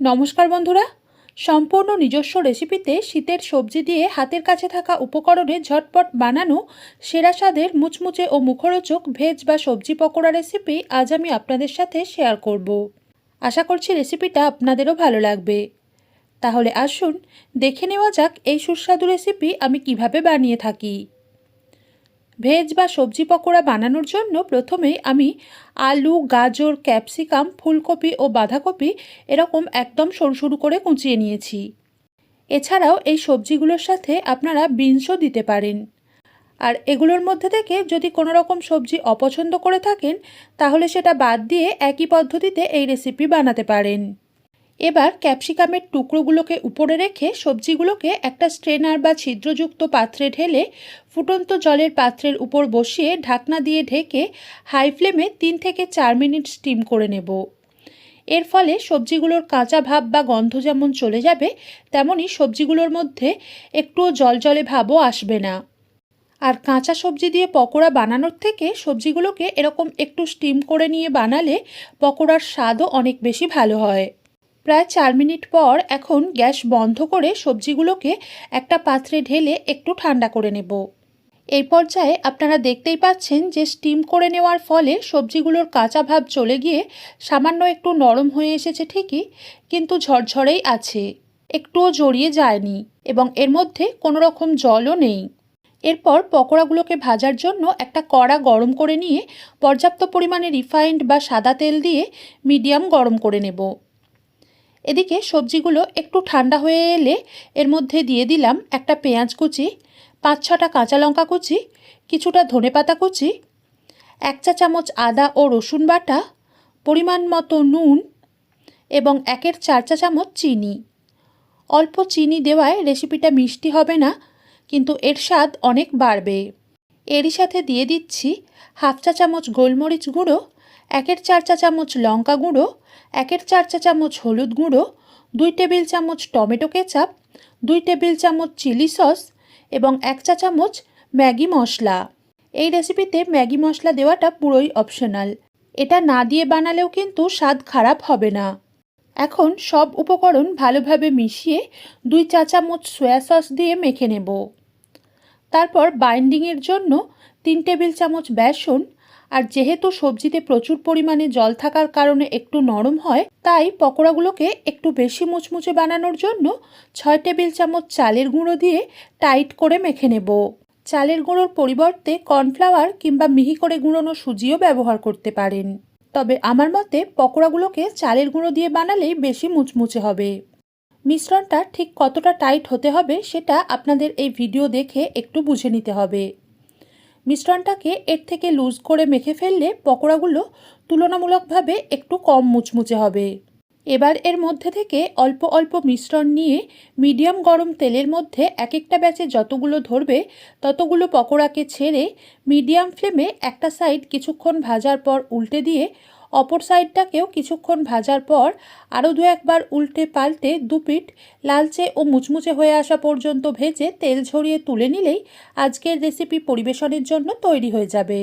নমস্কার বন্ধুরা। সম্পূর্ণ নিজস্ব রেসিপিতে শীতের সবজি দিয়ে হাতের কাছে থাকা উপকরণে ঝটপট বানানো সেরা স্বাদের মুচমুচে ও মুখরোচক ভেজ বা সবজি পকোড়া রেসিপি আজ আমি আপনাদের সাথে শেয়ার করব। আশা করছি রেসিপিটা আপনাদেরও ভালো লাগবে। তাহলে আসুন, দেখে নেওয়া যাক এই সুস্বাদু রেসিপি আমি কীভাবে বানিয়ে থাকি। ভেজ বা সবজি পকোড়া বানানোর জন্য প্রথমেই আমি আলু, গাজর, ক্যাপসিকাম, ফুলকপি ও বাঁধাকপি এরকম একদম সরু সরু করে কুচিয়ে নিয়েছি। এছাড়াও এই সবজিগুলোর সাথে আপনারা বিনসও দিতে পারেন। আর এগুলোর মধ্যে থেকে যদি কোনো রকম সবজি অপছন্দ করে থাকেন, তাহলে সেটা বাদ দিয়ে একই পদ্ধতিতে এই রেসিপি বানাতে পারেন। এবার ক্যাপসিকামের টুকরোগুলোকে উপরে রেখে সবজিগুলোকে একটা স্ট্রেনার বা ছিদ্রযুক্ত পাত্রে ঢেলে ফুটন্ত জলের পাত্রের উপর বসিয়ে ঢাকনা দিয়ে ঢেকে হাই ফ্লেমে তিন থেকে চার মিনিট স্টিম করে নেব। এর ফলে সবজিগুলোর কাঁচা ভাব বা গন্ধ যেমন চলে যাবে তেমনই সবজিগুলোর মধ্যে একটুও জলজলে ভাবও আসবে না। আর কাঁচা সবজি দিয়ে পকোড়া বানানোর থেকে সবজিগুলোকে এরকম একটু স্টিম করে নিয়ে বানালে পকোড়ার স্বাদও অনেক বেশি ভালো হয়। প্রায় চার মিনিট পর এখন গ্যাস বন্ধ করে সবজিগুলোকে একটা পাত্রে ঢেলে একটু ঠান্ডা করে নেব। এই পর্যায়ে আপনারা দেখতেই পাচ্ছেন যে স্টিম করে নেওয়ার ফলে সবজিগুলোর কাঁচা ভাব চলে গিয়ে সামান্য একটু নরম হয়ে এসেছে ঠিকই, কিন্তু ঝরঝরেই আছে। একটুও জড়িয়ে যায়নি এবং এর মধ্যে কোনো রকম জলও নেই। এরপর পকোড়াগুলোকে ভাজার জন্য একটা কড়া গরম করে নিয়ে পর্যাপ্ত পরিমাণে রিফাইন্ড বা সাদা তেল দিয়ে মিডিয়াম গরম করে নেব। এদিকে সবজিগুলো একটু ঠান্ডা হয়ে এলে এর মধ্যে দিয়ে দিলাম একটা পেঁয়াজ কুচি, পাঁচ ছটা কাঁচা লঙ্কা কুচি, কিছুটা ধনেপাতা কুচি, এক চা চামচ আদা ও রসুন বাটা, পরিমাণ মতো নুন এবং একের চার চা চামচ চিনি। অল্প চিনি দেওয়ায় রেসিপিটা মিষ্টি হবে না, কিন্তু এর স্বাদ অনেক বাড়বে। এরই সাথে দিয়ে দিচ্ছি হাফ চা চামচ গোলমরিচ গুঁড়ো, একের চার চা চামচ লঙ্কা গুঁড়ো, একের চার চা চামচ হলুদ গুঁড়ো, দুই টেবিল চামচ টমেটো কেচাপ, দুই টেবিল চামচ চিলি সস এবং এক চা চামচ ম্যাগি মশলা। এই রেসিপিতে ম্যাগি মশলা দেওয়াটা পুরোই অপশনাল। এটা না দিয়ে বানালেও কিন্তু স্বাদ খারাপ হবে না। এখন সব উপকরণ ভালোভাবে মিশিয়ে দুই চা চামচ সয়া সস দিয়ে মেখে নেব। তারপর বাইন্ডিংয়ের জন্য তিন টেবিল চামচ বেসন, আর যেহেতু সবজিতে প্রচুর পরিমাণে জল থাকার কারণে একটু নরম হয়, তাই পকোড়াগুলোকে একটু বেশি মুচমুচে বানানোর জন্য ছয় টেবিল চামচ চালের গুঁড়ো দিয়ে টাইট করে মেখে নেব। চালের গুঁড়োর পরিবর্তে কর্নফ্লাওয়ার কিংবা মিহি করে গুঁড়োনো সুজিও ব্যবহার করতে পারেন। তবে আমার মতে পকোড়াগুলোকে চালের গুঁড়ো দিয়ে বানালেই বেশি মুচমুচে হবে। মিশ্রণটা ঠিক কতটা টাইট হতে হবে সেটা আপনাদের এই ভিডিও দেখে একটু বুঝে নিতে হবে। মিশ্রণটাকে এর থেকে লুজ করে মেখে ফেললে পকোড়াগুলো তুলনামূলকভাবে একটু কম মুচমুচে হবে। এবার এর মধ্যে থেকে অল্প অল্প মিশ্রণ নিয়ে মিডিয়াম গরম তেলের মধ্যে এক একটা ব্যাচে যতগুলো ধরবে ততগুলো পকোড়াকে ছেড়ে মিডিয়াম ফ্লেমে একটা সাইড কিছুক্ষণ ভাজার পর উল্টে দিয়ে অপর সাইডটাকেও কিছুক্ষণ ভাজার পর আরও দু একবার উল্টে পাল্টে দুপিট লালচে ও মুচমুচে হয়ে আসা পর্যন্ত ভেজে তেল ঝরিয়ে তুলে নিলেই আজকের রেসিপি পরিবেশনের জন্য তৈরি হয়ে যাবে।